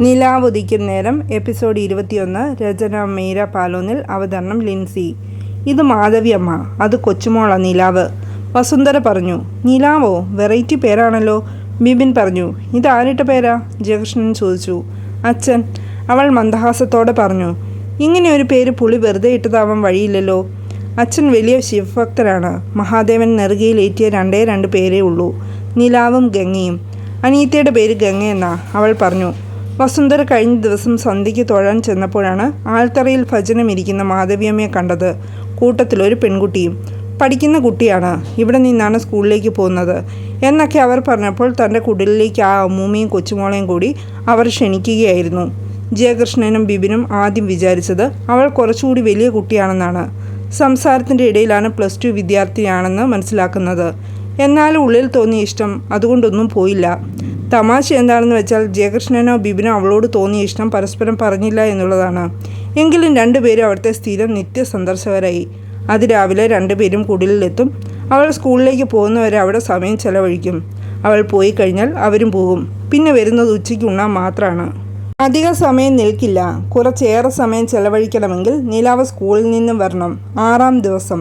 നിലാവുദിക്കും നേരം എപ്പിസോഡ് ഇരുപത്തിയൊന്ന് രചന മീര പാലോനിൽ അവതരണം ലിൻസി. ഇത് മാധവിയമ്മ. അത് കൊച്ചുമോള നിലാവ്. വസുന്ധര പറഞ്ഞു നിലാവോ? വെറൈറ്റി പേരാണല്ലോ. ബിബിൻ പറഞ്ഞു ഇത് ആരിട്ട പേരാ? ജയകൃഷ്ണൻ ചോദിച്ചു. അച്ഛൻ. അവൾ മന്ദഹാസത്തോടെ പറഞ്ഞു ഇങ്ങനെ ഒരു പേര് പുളി വെറുതെ ഇട്ടതാവാൻ വഴിയില്ലല്ലോ. അച്ഛൻ വലിയ ശിവഭക്തരാണ്. മഹാദേവൻ നെറുകയിലേറ്റിയ രണ്ടേ രണ്ട് പേരേ ഉള്ളൂ. നിലാവും ഗംഗയും. അനീത്തയുടെ പേര് ഗംഗയെന്നാ. അവൾ പറഞ്ഞു വസുന്ധര കഴിഞ്ഞ ദിവസം സന്ധ്യയ്ക്ക് തൊഴാൻ ചെന്നപ്പോഴാണ് ആൽത്തറയിൽ ഭജനം ഇരിക്കുന്ന മാധവിയമ്മയെ കണ്ടത്. കൂട്ടത്തിൽ ഒരു പെൺകുട്ടിയും പഠിക്കുന്ന കുട്ടിയാണ് ഇവിടെ നിന്നാണ് സ്കൂളിലേക്ക് പോകുന്നത് എന്നൊക്കെ അവർ പറഞ്ഞപ്പോൾ തന്റെ കുടിലിലേക്ക് ആ അമ്മൂമ്മയും കൊച്ചുമോളെയും കൂടി അവർ ക്ഷണിക്കുകയായിരുന്നു. ജയകൃഷ്ണനും ബിബിനും ആദ്യം വിചാരിച്ചത് അവൾ കുറച്ചുകൂടി വലിയ കുട്ടിയാണെന്നാണ്. സംസാരത്തിന്റെ ഇടയിലാണ് പ്ലസ് ടു വിദ്യാർത്ഥിയാണെന്ന് മനസ്സിലാക്കുന്നത്. എന്നാൽ ഉള്ളിൽ തോന്നിയ ഇഷ്ടം അതുകൊണ്ടൊന്നും പോയില്ല. തമാശ എന്താണെന്ന് വെച്ചാൽ ജയകൃഷ്ണനോ ബിബിനോ അവളോട് തോന്നിയ ഇഷ്ടം പരസ്പരം പറഞ്ഞില്ല എന്നുള്ളതാണ്. എങ്കിലും രണ്ടുപേരും അവിടുത്തെ സ്ഥിരം നിത്യ സന്ദർശകരായി. അതിരാവിലെ രണ്ടുപേരും കുടിലെത്തും അവൾ സ്കൂളിലേക്ക് പോകുന്നവരെ അവിടെ സമയം ചെലവഴിക്കും. അവൾ പോയി കഴിഞ്ഞാൽ അവരും പോകും. പിന്നെ വരുന്നത് ഉച്ചയ്ക്ക് ഉണ്ണാൻ മാത്രമാണ് അധിക സമയം നിൽക്കില്ല. കുറച്ചേറെ സമയം ചെലവഴിക്കണമെങ്കിൽ നിലാവ് സ്കൂളിൽ നിന്നും വരണം. ആറാം ദിവസം.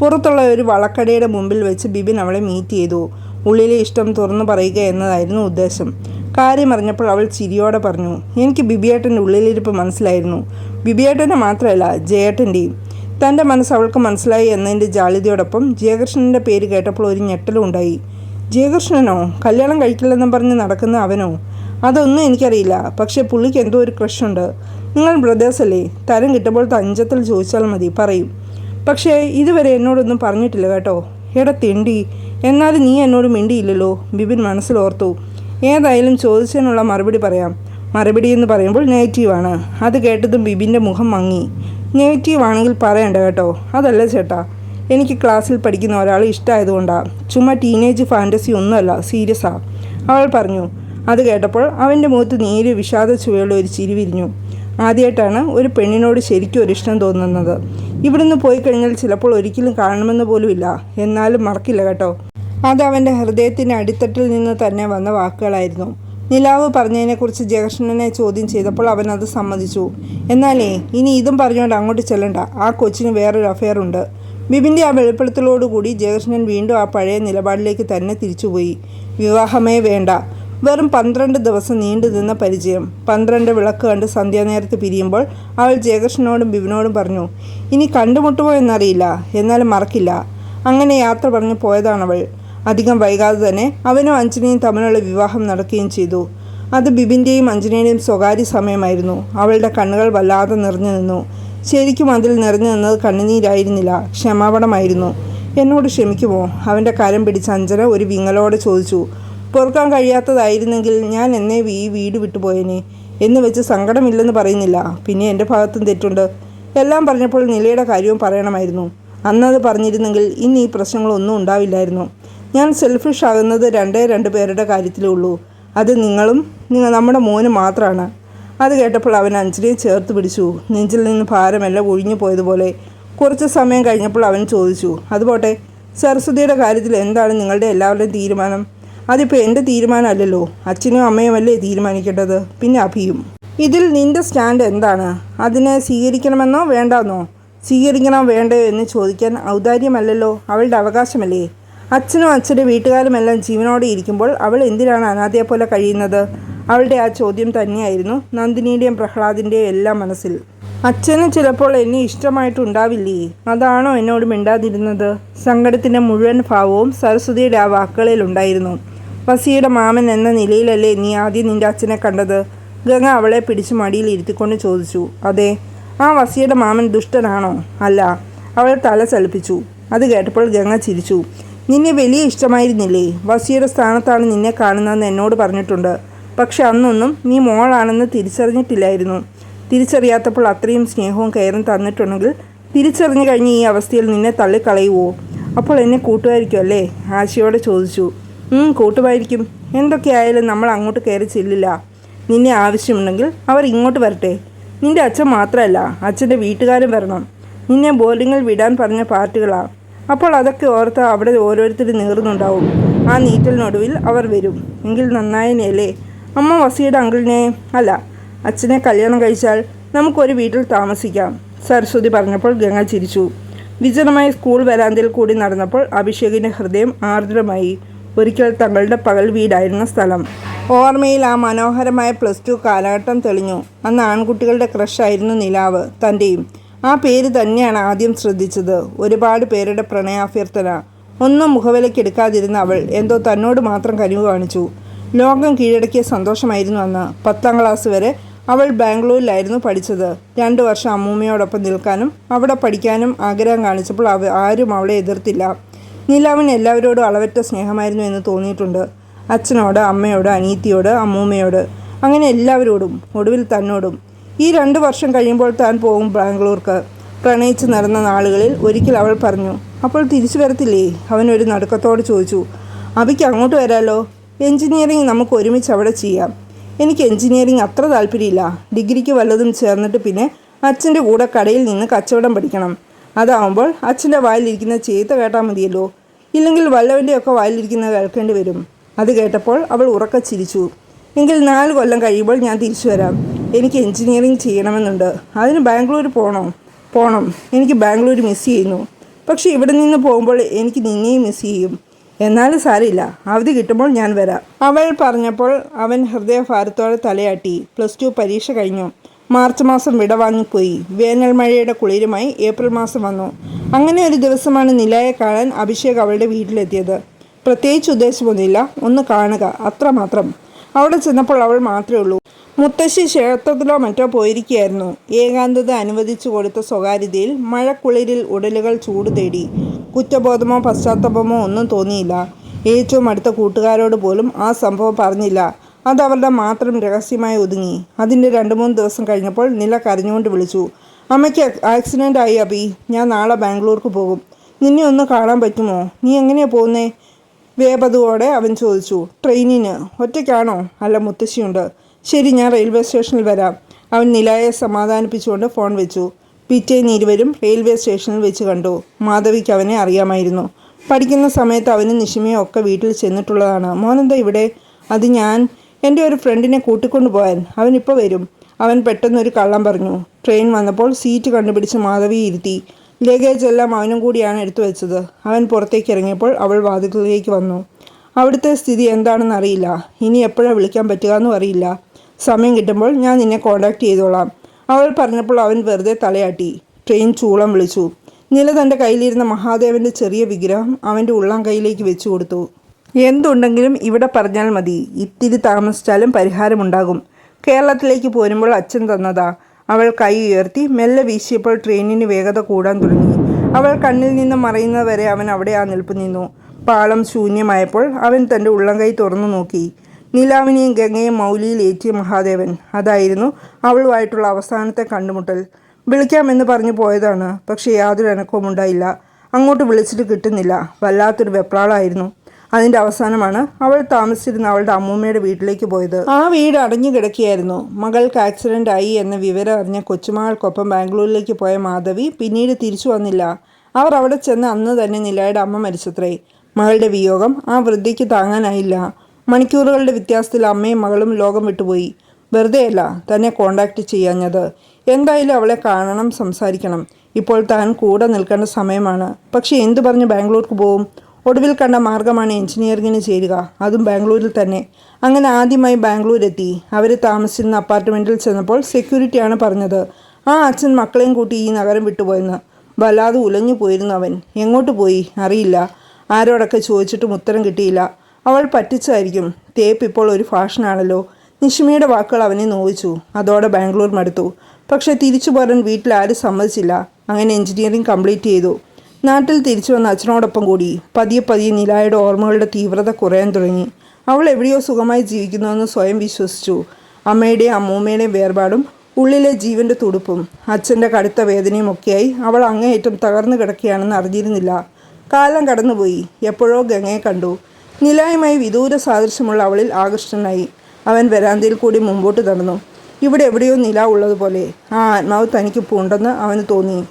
പുറത്തുള്ള ഒരു വളക്കടയുടെ മുമ്പിൽ വെച്ച് ബിബിൻ അവളെ മീറ്റ് ചെയ്തു. ഉള്ളിലെ ഇഷ്ടം തുറന്നു പറയുക എന്നതായിരുന്നു ഉദ്ദേശം. കാര്യമറിഞ്ഞപ്പോൾ അവൾ ചിരിയോടെ പറഞ്ഞു എനിക്ക് ബിബിയേട്ടന്റെ ഉള്ളിലിരിപ്പ് മനസ്സിലായിരുന്നു. ബിബിയേട്ടന്റെ മാത്രമല്ല ജയേട്ടന്റെയും. തന്റെ മനസ്സ് അവൾക്ക് മനസ്സിലായി എന്നതിന്റെ ജാളിതയോടൊപ്പം ജയകൃഷ്ണന്റെ പേര് കേട്ടപ്പോൾ ഒരു ഞെട്ടലും ഉണ്ടായി. ജയകൃഷ്ണനോ? കല്യാണം കഴിക്കില്ലെന്നും പറഞ്ഞ് നടക്കുന്ന അവനോ? അതൊന്നും എനിക്കറിയില്ല. പക്ഷേ പുള്ളിക്ക് എന്തോ ഒരു ക്രഷുണ്ട്. നിങ്ങൾ ബ്രദേഴ്സ് അല്ലേ? തരം കിട്ടുമ്പോൾ തഞ്ചത്തിൽ ചോദിച്ചാൽ മതി. പറയും. പക്ഷേ ഇതുവരെ എന്നോടൊന്നും പറഞ്ഞിട്ടില്ല കേട്ടോ. എടാ തിണ്ടി എന്നാലും നീ എന്നോട് മിണ്ടിയില്ലല്ലോ. ബിബിൻ മനസ്സിലോർത്തു. ഏതായാലും ചോദിച്ചതിനുള്ള മറുപടി പറയാം. മറുപടി എന്ന് പറയുമ്പോൾ നെഗറ്റീവാണ് അത് കേട്ടതും ബിബിന്റെ മുഖം മങ്ങി. നെഗറ്റീവ് ആണെങ്കിൽ പറയണ്ട കേട്ടോ. അതല്ല ചേട്ടാ. എനിക്ക് ക്ലാസ്സിൽ പഠിക്കുന്ന ഒരാൾ ഇഷ്ടമായതുകൊണ്ടാണ് ചുമ്മാ ടീനേജ് ഫാന്റസി ഒന്നുമല്ല സീരിയസാ അവൾ പറഞ്ഞു. അത് കേട്ടപ്പോൾ അവന്റെ മുഖത്ത് നേരിയ വിഷാദ ചുവയുള്ള ഒരു ചിരി വിരിഞ്ഞു. ആദ്യമായിട്ടാണ് ഒരു പെണ്ണിനോട് ശരിക്കും ഒരു ഇഷ്ടം തോന്നുന്നത്. ഇവിടുന്ന് പോയി കഴിഞ്ഞാൽ ചിലപ്പോൾ ഒരിക്കലും കാണണമെന്ന് പോലുമില്ല. എന്നാലും മറക്കില്ല കേട്ടോ. അത് അവന്റെ ഹൃദയത്തിന്റെ അടിത്തട്ടിൽ നിന്ന് തന്നെ വന്ന വാക്കുകളായിരുന്നു. നിലാവ് പറഞ്ഞതിനെക്കുറിച്ച് ജയകൃഷ്ണനെ ചോദ്യം ചെയ്തപ്പോൾ അവൻ അത് സമ്മതിച്ചു. എന്നാലേ ഇനി ഇതും പറഞ്ഞുകൊണ്ട് അങ്ങോട്ട് ചെല്ലണ്ട. ആ കൊച്ചിന് വേറൊരു അഫെയർ ഉണ്ട്. ബിബിന്റെ ആ വെളിപ്പെടുത്തലോടുകൂടി ജയകൃഷ്ണൻ വീണ്ടും ആ പഴയ നിലപാടിലേക്ക് തന്നെ തിരിച്ചുപോയി. വിവാഹമേ വേണ്ട. വെറും പന്ത്രണ്ട് ദിവസം നീണ്ടു നിന്ന പരിചയം. പന്ത്രണ്ട് വിളക്ക് കണ്ട് സന്ധ്യാനേരത്ത് പിരിയുമ്പോൾ അവൾ ജയകൃഷ്ണനോടും ബിബിനോടും പറഞ്ഞു ഇനി കണ്ടുമുട്ടുമോ എന്നറിയില്ല. എന്നാലും മറക്കില്ല. അങ്ങനെ യാത്ര പറഞ്ഞു പോയതാണവൾ. അധികം വൈകാതെ തന്നെ അവനും അഞ്ജനയും തമ്മിലുള്ള വിവാഹം നടക്കുകയും ചെയ്തു. അത് ബിബിന്റെയും അഞ്ജനയുടെയും സ്വകാര്യ സമയമായിരുന്നു. അവളുടെ കണ്ണുകൾ വല്ലാതെ നിറഞ്ഞു നിന്നു. ശരിക്കും അതിൽ നിറഞ്ഞു നിന്നത് കണ്ണുനീരായിരുന്നില്ല ക്ഷമാപണമായിരുന്നു. എന്നോട് ക്ഷമിക്കുമോ? അവന്റെ കരം പിടിച്ച അഞ്ജന ഒരു വിങ്ങലോടെ ചോദിച്ചു. പൊറുക്കാൻ കഴിയാത്തതായിരുന്നെങ്കിൽ ഞാൻ എന്നെ ഈ വീട് വിട്ടുപോയേനെ എന്ന് വെച്ച് സങ്കടമില്ലെന്ന് പറയുന്നില്ല. പിന്നെ എന്റെ ഭാഗത്തും തെറ്റുണ്ട്. എല്ലാം പറഞ്ഞപ്പോൾ നിലയുടെ കാര്യവും പറയണമായിരുന്നു. അന്നത് പറഞ്ഞിരുന്നെങ്കിൽ ഇന്ന് ഈ പ്രശ്നങ്ങളൊന്നും ഉണ്ടാവില്ലായിരുന്നു. ഞാൻ സെൽഫിഷ് ആകുന്നത് രണ്ടേ രണ്ട് പേരുടെ കാര്യത്തിലേ ഉള്ളൂ. അത് നിങ്ങളും നിങ്ങൾ നമ്മുടെ മോന് മാത്രമാണ് അത് കേട്ടപ്പോൾ അവൻ അഞ്ജലിയെ ചേർത്ത് പിടിച്ചു. നെഞ്ചിൽ നിന്ന് ഭാരമെല്ലാം ഒഴിഞ്ഞു പോയതുപോലെ കുറച്ച് സമയം കഴിഞ്ഞപ്പോൾ അവൻ ചോദിച്ചു അതുപോട്ടെ സരസ്വതിയുടെ കാര്യത്തിൽ എന്താണ് നിങ്ങളുടെ എല്ലാവരുടെയും തീരുമാനം? അതിപ്പോൾ എന്റെ തീരുമാനമല്ലല്ലോ. അച്ഛനും അമ്മയും അല്ലേ തീരുമാനിക്കേണ്ടത്? പിന്നെ അഭിയും ഇതിൽ നിന്റെ സ്റ്റാൻഡ് എന്താണ്? അതിനെ സ്വീകരിക്കണമെന്നോ വേണ്ടെന്നോ? സ്വീകരിക്കണോ വേണ്ടയോ എന്ന് ചോദിക്കാൻ ഔദാര്യമല്ലല്ലോ. അവളുടെ അവകാശമല്ലേ? അച്ഛനും അച്ഛന്റെ വീട്ടുകാരുമെല്ലാം ജീവനോടെ ഇരിക്കുമ്പോൾ അവൾ എന്തിനാണ് അനാഥയെ പോലെ കഴിയുന്നത്? അവളുടെ ആ ചോദ്യം തന്നെയായിരുന്നു നന്ദിനിയുടെയും പ്രഹ്ലാദിന്റെയും എല്ലാം മനസ്സിൽ. അച്ഛന് ചിലപ്പോൾ എന്നെ ഇഷ്ടമായിട്ടുണ്ടാവില്ലേ? അതാണോ എന്നോട് മിണ്ടാതിരുന്നത്? സങ്കടത്തിന്റെ മുഴുവൻ ഭാവവും സരസ്വതിയുടെ ആ വാക്കുകളിൽ ഉണ്ടായിരുന്നു. വസിയുടെ മാമൻ എന്ന നിലയിലല്ലേ നീ ആദ്യം നിന്റെ അച്ഛനെ കണ്ടത്? ഗംഗ അവളെ പിടിച്ച് മടിയിൽ ഇരുത്തിക്കൊണ്ട് ചോദിച്ചു. അതെ ആ വസിയുടെ മാമൻ ദുഷ്ടനാണോ? അല്ല അവൾ തല ചലിപ്പിച്ചു. അത് കേട്ടപ്പോൾ ഗംഗ ചിരിച്ചു. നിന്നെ വലിയ ഇഷ്ടമായിരുന്നില്ലേ? വസിയുടെ സ്ഥാനത്താണ് നിന്നെ കാണുന്നതെന്ന് എന്നോട് പറഞ്ഞിട്ടുണ്ട്. പക്ഷെ അന്നൊന്നും നീ മോളാണെന്ന് തിരിച്ചറിഞ്ഞിട്ടില്ലായിരുന്നു. തിരിച്ചറിയാത്തപ്പോൾ അത്രയും സ്നേഹവും കയറും തന്നിട്ടുണ്ടെങ്കിൽ തിരിച്ചറിഞ്ഞു കഴിഞ്ഞ് ഈ അവസ്ഥയിൽ നിന്നെ തള്ളിക്കളയുവോ? അപ്പോൾ എന്നെ കൂട്ടുമായിരിക്കും അല്ലേ? ആശയോടെ ചോദിച്ചു. കൂട്ടുമായിരിക്കും. എന്തൊക്കെയായാലും നമ്മൾ അങ്ങോട്ട് കയറി ചെല്ലില്ല. നിന്നെ ആവശ്യമുണ്ടെങ്കിൽ അവർ ഇങ്ങോട്ട് വരട്ടെ. നിന്റെ അച്ഛൻ മാത്രമല്ല അച്ഛന്റെ വീട്ടുകാരും വരണം. നിന്നെ ബോർഡിങ്ങിൽ വിടാൻ പറഞ്ഞ പാർട്ടികളാ. അപ്പോൾ അതൊക്കെ ഓർത്ത് അവിടെ ഓരോരുത്തർ നീറുന്നുണ്ടാവും. ആ നീറ്റലിനൊടുവിൽ അവർ വരും. എങ്കിൽ നന്നായനെയല്ലേ അമ്മ വസിയുടെ അങ്കിളിനെ അല്ല അച്ഛനെ കല്യാണം കഴിച്ചാൽ നമുക്കൊരു വീട്ടിൽ താമസിക്കാം സരസ്വതി പറഞ്ഞപ്പോൾ ഗംഗ ചിരിച്ചു. വിജനമായ സ്കൂൾ വരാന്തയിൽ കൂടി നടന്നപ്പോൾ അഭിഷേകിന്റെ ഹൃദയം ആർദ്രമായി. ഒരിക്കൽ തങ്ങളുടെ പകൽ വീടായിരുന്ന സ്ഥലം. ഓർമ്മയിൽ ആ മനോഹരമായ പ്ലസ് ടു കാലഘട്ടം തെളിഞ്ഞു. അന്ന് ആൺകുട്ടികളുടെ ക്രഷായിരുന്നു നിലാവ് തന്റെയും ആ പേര് തന്നെയാണ് ആദ്യം ശ്രദ്ധിച്ചത്. ഒരുപാട് പേരുടെ പ്രണയാഭ്യർത്ഥന. ഒന്നും മുഖവിലക്കെടുക്കാതിരുന്ന അവൾ എന്തോ തന്നോട് മാത്രം കനിവ് കാണിച്ചു. ലോകം കീഴടക്കിയ സന്തോഷമായിരുന്നു അന്ന്. പത്താം ക്ലാസ് വരെ അവൾ ബാംഗ്ലൂരിലായിരുന്നു പഠിച്ചത്. രണ്ട് വർഷം അമ്മൂമ്മയോടൊപ്പം നിൽക്കാനും അവിടെ പഠിക്കാനും ആഗ്രഹം കാണിച്ചപ്പോൾ അവ ആരും അവളെ എതിർത്തില്ല. നിലാവിന് എല്ലാവരോടും അളവറ്റ സ്നേഹമായിരുന്നു എന്ന് തോന്നിയിട്ടുണ്ട്. അച്ഛനോട് അമ്മയോട് അനീത്തിയോട് അമ്മൂമ്മയോട്. അങ്ങനെ എല്ലാവരോടും ഒടുവിൽ തന്നോടും. ഈ രണ്ട് വർഷം കഴിയുമ്പോൾ താൻ പോകും ബാംഗ്ലൂർക്ക്. പ്രണയിച്ച് നടന്ന നാളുകളിൽ ഒരിക്കൽ അവൾ പറഞ്ഞു അപ്പോൾ തിരിച്ചു വരത്തില്ലേ? അവൻ ഒരു നടുക്കത്തോട് ചോദിച്ചു അവയ്ക്ക് അങ്ങോട്ട് വരാലോ? എൻജിനീയറിംഗ് നമുക്ക് ഒരുമിച്ച് അവിടെ ചെയ്യാം. എനിക്ക് എൻജിനീയറിംഗ് അത്ര താല്പര്യമില്ല. ഡിഗ്രിക്ക് വല്ലതും ചേർന്നിട്ട് പിന്നെ അച്ഛന്റെ കൂടെ കടയിൽ നിന്ന് കച്ചവടം പഠിക്കണം. അതാവുമ്പോൾ അച്ഛന്റെ വായിലിരിക്കുന്ന ചീത്ത കേട്ടാൽ മതിയല്ലോ. ഇല്ലെങ്കിൽ വല്ലവന്റെയൊക്കെ വായിലിരിക്കുന്ന കേൾക്കേണ്ടി വരും. അത് കേട്ടപ്പോൾ അവൾ ഉറക്ക ചിരിച്ചു. എങ്കിൽ നാല് കൊല്ലം കഴിയുമ്പോൾ ഞാൻ തിരിച്ചു വരാം. എനിക്ക് എൻജിനീയറിങ് ചെയ്യണമെന്നുണ്ട്. അതിന് ബാംഗ്ലൂർ പോകണോ പോകണം എനിക്ക് ബാംഗ്ലൂർ മിസ് ചെയ്യുന്നു. പക്ഷേ ഇവിടെ നിന്ന് പോകുമ്പോൾ എനിക്ക് നിന്നെയും മിസ് ചെയ്യും. എന്നാലും സാരമില്ല. അവധി കിട്ടുമ്പോൾ ഞാൻ വരാം. അവൾ പറഞ്ഞപ്പോൾ അവൻ ഹൃദയഭാരത്തോടെ തലയാട്ടി. പ്ലസ് ടു പരീക്ഷ കഴിഞ്ഞു. മാർച്ച് മാസം വിട വാങ്ങിപ്പോയി വേനൽ മഴയുടെ കുളിരുമായി ഏപ്രിൽ മാസം വന്നു. അങ്ങനെ ഒരു ദിവസമാണ് നിലയെ കാണാൻ അഭിഷേക് അവളുടെ വീട്ടിലെത്തിയത്. പ്രത്യേകിച്ച് ഉദ്ദേശമൊന്നുമില്ല. ഒന്ന് കാണുക. അത്രമാത്രം. അവിടെ ചെന്നപ്പോൾ അവൾ മാത്രമേ ഉള്ളൂ. മുത്തശ്ശി ക്ഷേത്രത്തിലോ മറ്റോ പോയിരിക്കുകയായിരുന്നു ഏകാന്തത അനുവദിച്ചു കൊടുത്ത സ്വകാര്യതയിൽ മഴക്കുളിരിൽ ഉടലുകൾ ചൂട് തേടി. കുറ്റബോധമോ പശ്ചാത്തലമോ ഒന്നും തോന്നിയില്ല. ഏറ്റവും അടുത്ത കൂട്ടുകാരോട് പോലും ആ സംഭവം പറഞ്ഞില്ല. അത് അവരുടെ മാത്രം രഹസ്യമായി ഒതുങ്ങി. അതിന്റെ രണ്ട് മൂന്ന് ദിവസം കഴിഞ്ഞപ്പോൾ നില കരഞ്ഞുകൊണ്ട് വിളിച്ചു. അമ്മയ്ക്ക് ആക്സിഡന്റ് ആയി അബി ഞാൻ നാളെ ബാംഗ്ലൂർക്ക് പോകും. നിന്നെ ഒന്ന് കാണാൻ പറ്റുമോ? നീ എങ്ങനെയാ പോകുന്നേ? വേപതുവോടെ അവൻ ചോദിച്ചു. ട്രെയിനിന്. ഒറ്റയ്ക്കാണോ? അല്ല മുത്തശ്ശിയുണ്ട്. ശരി ഞാൻ റെയിൽവേ സ്റ്റേഷനിൽ വരാം. അവൻ നിലയെ സമാധാനിപ്പിച്ചുകൊണ്ട് ഫോൺ വെച്ചു. പിറ്റേന്ന് ഇരുവരും റെയിൽവേ സ്റ്റേഷനിൽ വെച്ച് കണ്ടു. മാധവിക്ക് അവനെ അറിയാമായിരുന്നു. പഠിക്കുന്ന സമയത്ത് അവനും നിഷിമയും ഒക്കെ വീട്ടിൽ ചെന്നിട്ടുള്ളതാണ്. മോനെന്താ ഇവിടെ? അത് ഞാൻ. എന്റെ ഒരു ഫ്രണ്ടിനെ കൂട്ടിക്കൊണ്ടു പോകാൻ അവൻ ഇപ്പോൾ വരും. അവൻ പെട്ടെന്നൊരു കള്ളം പറഞ്ഞു. ട്രെയിൻ വന്നപ്പോൾ സീറ്റ് കണ്ടുപിടിച്ച് മാധവി ഇരുത്തി. ലഗേജ് എല്ലാം അവനും കൂടിയാണ് എടുത്തു വെച്ചത്. അവൻ പുറത്തേക്ക് ഇറങ്ങിയപ്പോൾ അവൾ വാതിലിലേക്ക് വന്നു. അവിടുത്തെ സ്ഥിതി എന്താണെന്ന് അറിയില്ല. ഇനി എപ്പോഴാണ് വിളിക്കാൻ പറ്റുക എന്നും അറിയില്ല. സമയം കിട്ടുമ്പോൾ ഞാൻ നിന്നെ കോണ്ടാക്ട് ചെയ്തോളാം. അവൾ പറഞ്ഞപ്പോൾ അവൻ വെറുതെ തലയാട്ടി. ട്രെയിൻ ചൂളം വിളിച്ചു. നില തന്റെ കയ്യിലിരുന്ന മഹാദേവന്റെ ചെറിയ വിഗ്രഹം അവന്റെ ഉള്ളം കയ്യിലേക്ക് വെച്ചു കൊടുത്തു. എന്തുണ്ടെങ്കിലും ഇവിടെ പറഞ്ഞാൽ മതി. ഇത്തിരി താമസിച്ചാലും പരിഹാരമുണ്ടാകും. കേരളത്തിലേക്ക് പോരുമ്പോൾ അച്ഛൻ തന്നതാ. അവൾ കൈ ഉയർത്തി മെല്ലെ വീശിയപ്പോൾ ട്രെയിനിന് വേഗത കൂടാൻ തുടങ്ങി. അവൾ കണ്ണിൽ നിന്ന് മറയുന്നവരെ അവൻ അവിടെ ആ നിൽപ്പ് നിന്നു പാളം ശൂന്യമായപ്പോൾ അവൻ തന്റെ ഉള്ളം കൈ തുറന്നു നോക്കി. നിലാവിനെയും ഗംഗയും മൗലിയിൽ ഏറ്റിയ മഹാദേവൻ. അതായിരുന്നു അവളുമായിട്ടുള്ള അവസാനത്തെ കണ്ടുമുട്ടൽ. വിളിക്കാമെന്ന് പറഞ്ഞു പോയതാണ്. പക്ഷേ യാതൊരു അനക്കവും ഉണ്ടായില്ല. അങ്ങോട്ട് വിളിച്ചിട്ട് കിട്ടുന്നില്ല. വല്ലാത്തൊരു വെപ്രാളായിരുന്നു. അതിന്റെ അവസാനമാണ് അവൾ താമസിച്ചിരുന്ന അവളുടെ അമ്മൂമ്മയുടെ വീട്ടിലേക്ക് പോയത്. ആ വീട് അടഞ്ഞു കിടക്കുകയായിരുന്നു. മകൾക്ക് ആക്സിഡന്റ് ആയി എന്ന വിവരം അറിഞ്ഞ കൊച്ചുമകൾക്കൊപ്പം ബാംഗ്ലൂരിലേക്ക് പോയ മാധവി പിന്നീട് തിരിച്ചു വന്നില്ല. അവർ അവിടെ ചെന്ന് അന്ന് തന്നെ നിലയുടെ അമ്മ മരിച്ചത്രേ. മകളുടെ വിയോഗം ആ വൃദ്ധയ്ക്ക് താങ്ങാനായില്ല. മണിക്കൂറുകളുടെ വ്യത്യാസത്തിൽ അമ്മയും മകളും ലോകം വിട്ടുപോയി. വെറുതെയല്ല തന്നെ കോണ്ടാക്ട് ചെയ്യാഞ്ഞത്. എന്തായാലും അവളെ കാണണം സംസാരിക്കണം. ഇപ്പോൾ താൻ കൂടെ നിൽക്കേണ്ട സമയമാണ്. പക്ഷേ എന്തു പറഞ്ഞ് ബാംഗ്ലൂർക്ക് പോവും? ഒടുവിൽ കണ്ട മാർഗമാണ് എഞ്ചിനീയറിങ്ങിന് ചേരുക. അതും ബാംഗ്ലൂരിൽ തന്നെ. അങ്ങനെ ആദ്യമായി ബാംഗ്ലൂരെത്തി. അവർ താമസിച്ചിരുന്ന അപ്പാർട്ട്മെന്റിൽ ചെന്നപ്പോൾ സെക്യൂരിറ്റിയാണ് പറഞ്ഞത്. ആ അച്ഛൻ മക്കളെയും കൂട്ടി ഈ നഗരം വിട്ടുപോയെന്ന്. വല്ലാതെ ഉലഞ്ഞു പോയിരുന്നു അവൻ. എങ്ങോട്ട് പോയി? അറിയില്ല. ആരോടൊക്കെ ചോദിച്ചിട്ടും ഉത്തരം കിട്ടിയില്ല. അവൾ പറ്റിച്ചായിരിക്കും. തേപ്പ് ഇപ്പോൾ ഒരു ഫാഷനാണല്ലോ. നിഷ്മയുടെ വാക്കുകൾ അവനെ നോവിച്ചു. അതോടെ ബാംഗ്ലൂർ മടുത്തു. പക്ഷേ തിരിച്ചു പോരാൻ വീട്ടിൽ ആരും സമ്മതിച്ചില്ല. അങ്ങനെ എഞ്ചിനീയറിംഗ് കംപ്ലീറ്റ് ചെയ്തു. നാട്ടിൽ തിരിച്ചു വന്ന അച്ഛനോടൊപ്പം കൂടി പതിയെ പതിയെ നിലായുടെ ഓർമ്മകളുടെ തീവ്രത കുറയാൻ തുടങ്ങി. അവൾ എവിടെയോ സുഖമായി ജീവിക്കുന്നുവെന്ന് സ്വയം വിശ്വസിച്ചു. അമ്മയുടെയും അമ്മൂമ്മയുടെയും വേർപാടും ഉള്ളിലെ ജീവന്റെ തുടുപ്പും അച്ഛന്റെ കടുത്ത വേദനയും ഒക്കെയായി അവൾ അങ്ങേയറ്റം തകർന്നു കിടക്കുകയാണെന്ന് അറിഞ്ഞിരുന്നില്ല. കാലം കടന്നുപോയി. എപ്പോഴോ ഗംഗയെ കണ്ടു. നിലായുമായി വിദൂര സാദൃശ്യമുള്ള അവളിൽ ആകൃഷ്ടനായി. അവൻ വരാന്തയിൽ കൂടി മുമ്പോട്ട് നടന്നു. ഇവിടെ എവിടെയോ നില ഉള്ളതുപോലെ. ആ ആത്മാവ് തനിക്കിപ്പോൾ ഉണ്ടെന്ന് അവന് തോന്നി.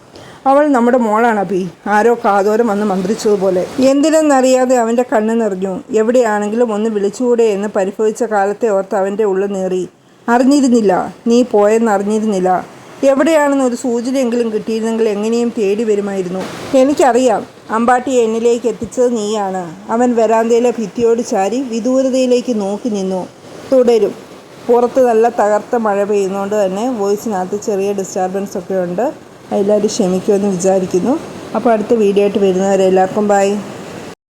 അവൾ നമ്മുടെ മോളാണ് അഭി. ആരോ കാതോരം വന്ന് മന്ത്രിച്ചതുപോലെ. എന്തിനെന്നറിയാതെ അവന്റെ കണ്ണ് നിറഞ്ഞു. എവിടെയാണെങ്കിലും ഒന്ന് വിളിച്ചുകൂടെ എന്ന് പരിഭവിച്ച കാലത്തെ ഓർത്ത് അവന്റെ ഉള്ളിൽ നേറി. അറിഞ്ഞിരുന്നില്ല. നീ പോയെന്ന് അറിഞ്ഞിരുന്നില്ല. എവിടെയാണെന്ന് ഒരു സൂചനയെങ്കിലും കിട്ടിയിരുന്നെങ്കിൽ എങ്ങനെയും തേടി വരുമായിരുന്നു. എനിക്കറിയാം അമ്പാട്ടിയെ എന്നിലേക്ക് എത്തിച്ചത് നീയാണ്. അവൻ വരാന്തയിലെ ഭിത്തിയോട് ചാരി വിദൂരതയിലേക്ക് നോക്കി നിന്നു. തുടരും. പുറത്ത് നല്ല തകർത്ത മഴ പെയ്യുന്നതുകൊണ്ട് തന്നെ വോയിസിനകത്ത് ചെറിയ ഡിസ്റ്റർബൻസ് ഒക്കെ ഉണ്ട്. എല്ലാവരും ക്ഷമിക്കുമെന്ന് വിചാരിക്കുന്നു. അപ്പോൾ അടുത്ത വീഡിയോ ആയിട്ട് വരുന്നവരെല്ലാവർക്കും ബൈ